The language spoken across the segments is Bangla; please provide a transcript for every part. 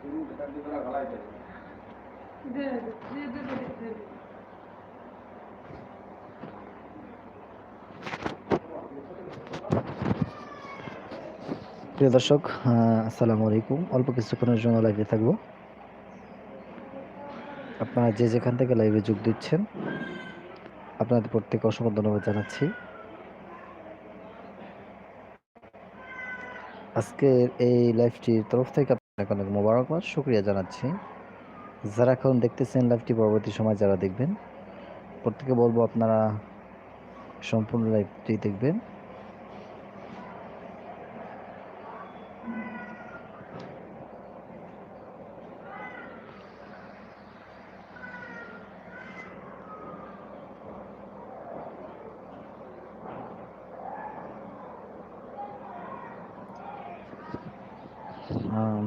প্রিয় দর্শক আসসালামু আলাইকুম। অল্প কিছুক্ষণের জন্য লাইভে থাকব। আপনারা যে যেখান থেকে লাইভে যোগ দিচ্ছেন, আপনাদের প্রত্যেকে অসংখ্য ধন্যবাদ জানাচ্ছি। আজকের এই লাইভটির তরফ থেকে আপনাকে অনেক মোবারকবাদ। শুক্রিয়া জানাচ্ছি। যারা এখন দেখতেছেন লাইভটি পরবর্তী সময় যারা দেখবেন, প্রত্যেকে বলব আপনারা সম্পূর্ণ লাইভটি দেখবেন।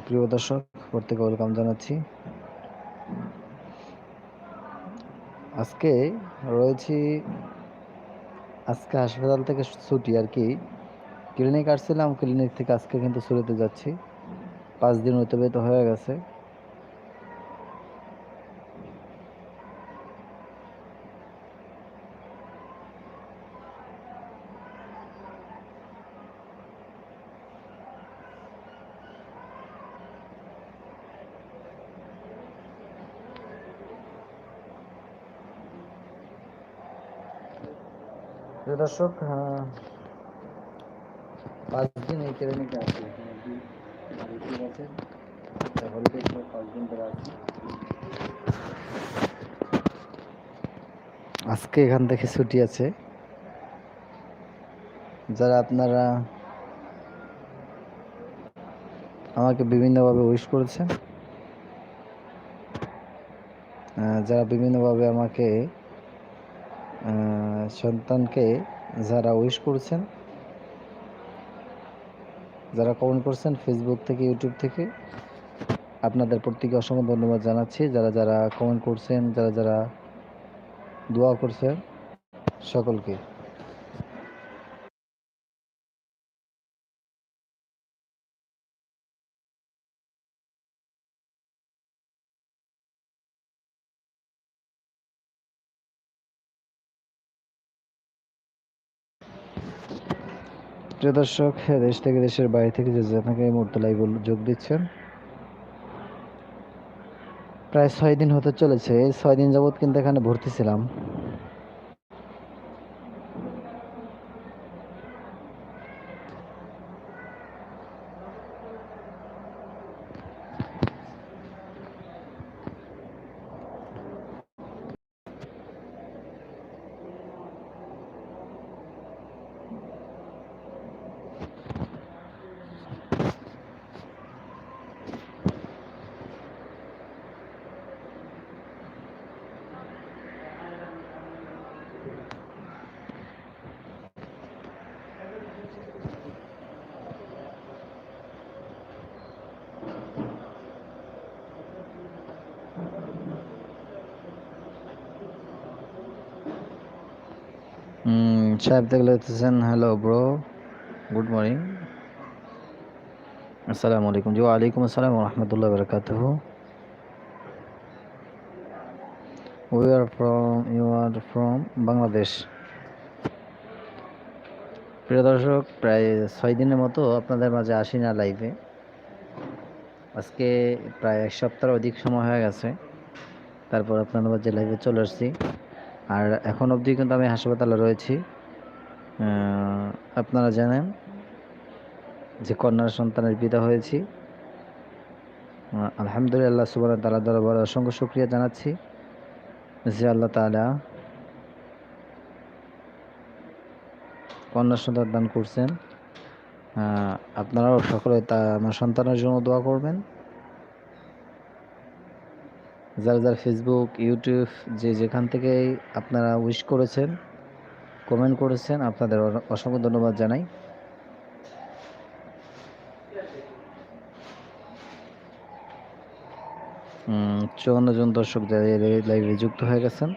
প্রিয় দর্শক প্রত্যেকে ওয়েলকাম জানাচ্ছি। আজকে রয়েছি আজকে হাসপাতাল থেকে ছুটি আর কি। ক্লিনিক আসছিলাম, ক্লিনিক থেকে আজকে কিন্তু ছুটিতে যাচ্ছি। পাঁচ দিন অতিবাহিত হয়ে গেছে। দর্শক পাঁচ দিন এই ক্লিনিকে আছি। আজকে এখান থেকে ছুটি আছে। যারা আপনারা আমাকে বিভিন্নভাবে উইশ করেছেন যারা বিভিন্নভাবে আমাকে সন্তানকে যারা উইশ করছেন, যারা কমেন্ট করছেন ফেসবুক থেকে ইউটিউব থেকে, আপনাদের প্রত্যেকে অসংখ্য ধন্যবাদ জানাচ্ছি। যারা যারা কমেন্ট করছেন, যারা যারা দোয়া করছেন, সকলকে। প্রিয় দর্শক, দেশ থেকে দেশের বাইরে থেকে যে আপনাকে এই মুহূর্তে লাইভ যোগ দিচ্ছেন, প্রায় ছয় দিন হতে চলেছে। ছয় দিন যাবৎ কিন্তু এখানে ভর্তি ছিলাম। সাহেব দেখলে হচ্ছেন হ্যালো ব্রো গুড মর্নিং আসসালামু আলাইকুম। জি, ওয়ালাইকুম আসসালাম রহমতুল্লাহ বরকাত we are from you are from Bangladesh প্রিয় দর্শক, প্রায় ছয় দিনের মতো আপনাদের মাঝে আসি না লাইভে আজকে প্রায় এক সপ্তাহের অধিক সময় হয়ে গেছে। তারপর আপনাদের মাঝে লাইভে চলে আসছি। আর এখন অবধি কিন্তু আমি হাসপাতালে রয়েছি। আপনারা জানেন যে কন্যার সন্তানের পিতা হয়েছি। আলহামদুলিল্লাহ সুবাহ তালা দরবার অসংখ্য শুক্রিয়া জানাচ্ছি। যে আল্লাহ তালা কন্যা সন্তান দান করছেন। আপনারাও সকলে তা, আমার সন্তানের জন্য দোয়া করবেন। যারা যারা ফেসবুক ইউটিউব যে যেখান থেকেই আপনারা উইশ করেছেন কমেন্ট করেছেন, আপনাদের অসংখ্য ধন্যবাদ জানাই। চুয়ান্ন জন দর্শক যারা লাইভে যুক্ত হয়ে গেছেন।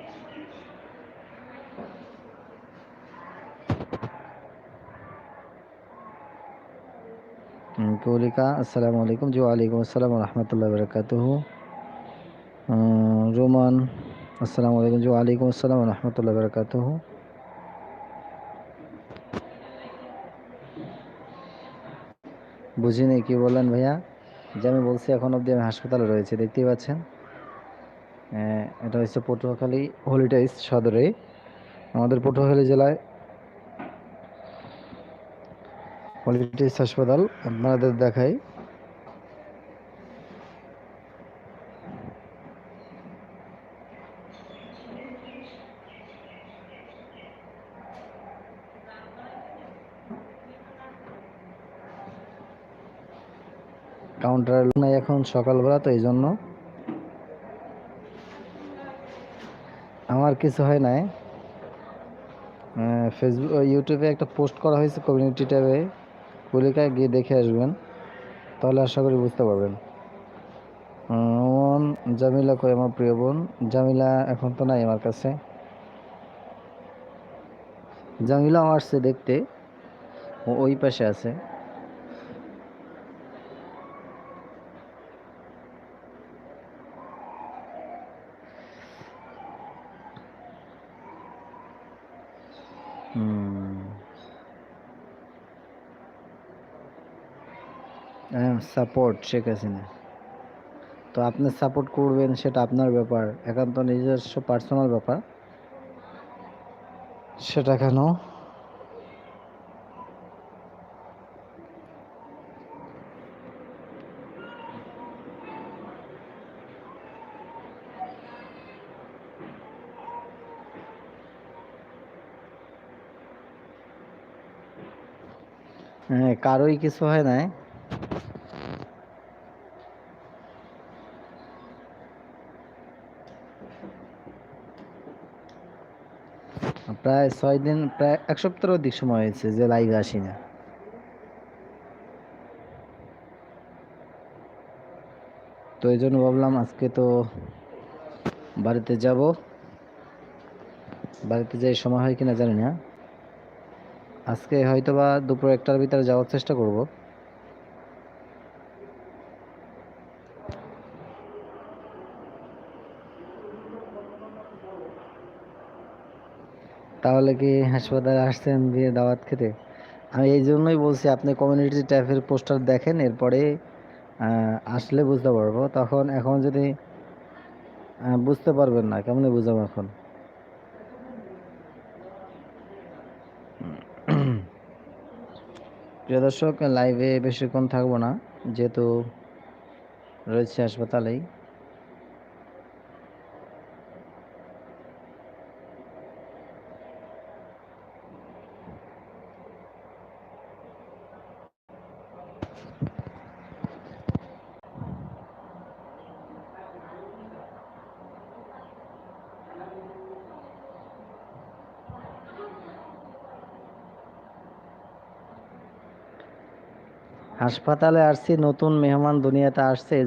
কৌলিকা আসসালামু আলাইকুম। জি, ওয়ালাইকুম আসসালাম রহমতুল্লাহ বরকাতুহু। রোমান আসসালামু আলাইকুম জি ওয়ালাইকুম আসসালাম রহমতুল্লাহ বরকাতুহু। বুঝিনি কি বললেন ভাইয়া? যে আমি বলছি এখন অবধি আমি হাসপাতালে রয়েছে দেখতেই পাচ্ছেন? আহ, এটা হচ্ছে পটুয়াখালী হলিডেজ সদরে আমাদের পটুয়াখালী জেলায় হলিডেজ হাসপাতাল আপনাদের দেখাই। কাউন্টার নাই এখন সকালবেলা তো এই জন্য আমার কিছু হয় নাই। ফেসবুক ইউটিউবে একটা পোস্ট করা হয়েছে কমিউনিটি ট্যাবে কলিকায় গিয়ে দেখে আসবেন তাহলে আশা করি বুঝতে পারবেন। উম, জামিলা কই আমার প্রিয় বোন? জামিলা এখন তো নাই আমার কাছে। জামিলাও আসছে দেখতে ওই পাশে আছে। সাপোর্ট শেখ হাসিনা। তো আপনি সাপোর্ট করবেন, সেটা আপনার ব্যাপার। একান্ত নিজস্ব পার্সোনাল ব্যাপার। সেটা কেন? হ্যাঁ কারোই কিছু হয় নাই। প্রায় ছয় দিন, প্রায় এক সপ্তাহের অধিক সময় হয়েছে যে লাইভে আসি না তো এই জন্য ভাবলাম আজকে তো বাড়িতে যাব। বাড়িতে যাই সময় হয় কিনা জানি না। আজকে হয়তো বা দুপুর একটার ভিতরে যাওয়ার চেষ্টা করব। তাহলে কি হাসপাতালে আসছেন দিয়ে দাওয়াত খেতে? আমি এই জন্যই বলছি, আপনি কমিউনিটি ট্যাবের পোস্টার দেখেন, এরপরে আসলে বুঝতে পারব। তখন এখন যদি বুঝতে পারবেন না, কেমনে বুঝাবো এখন? প্রিয় দর্শক লাইভে বেশিক্ষণ থাকব না যেহেতু রয়েছে হাসপাতালেই। হাসপাতালে আসছি নতুন মেহমান দুনিয়াতে আসছে এই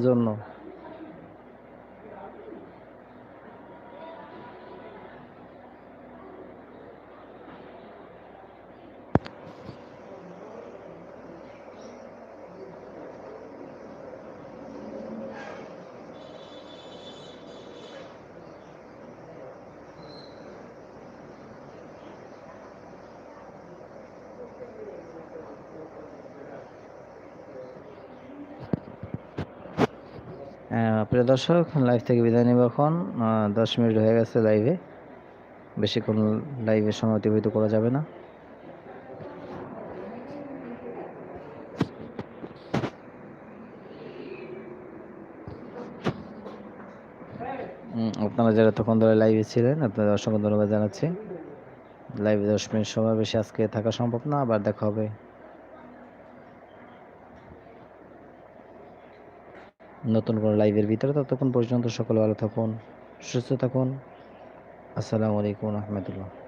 প্রিয় দর্শক লাইভ থেকে বিদায় নেব এখন। দশ মিনিট হয়ে গেছে লাইভে বেশিক্ষণ লাইভে সময় অতিবাহিত করা যাবে না। আপনারা যারা তখন ধরে লাইভে ছিলেন, আপনাদের অসংখ্য ধন্যবাদ জানাচ্ছি। লাইভে দশ মিনিট সময় বেশি আজকে থাকা সম্ভব না, আবার দেখা হবে। নতুন কোনো লাইভের ভিতরে ততক্ষণ পর্যন্ত সকলে ভালো থাকুন সুস্থ থাকুন। আসসালামু আলাইকুম রহমতুল্লাহ।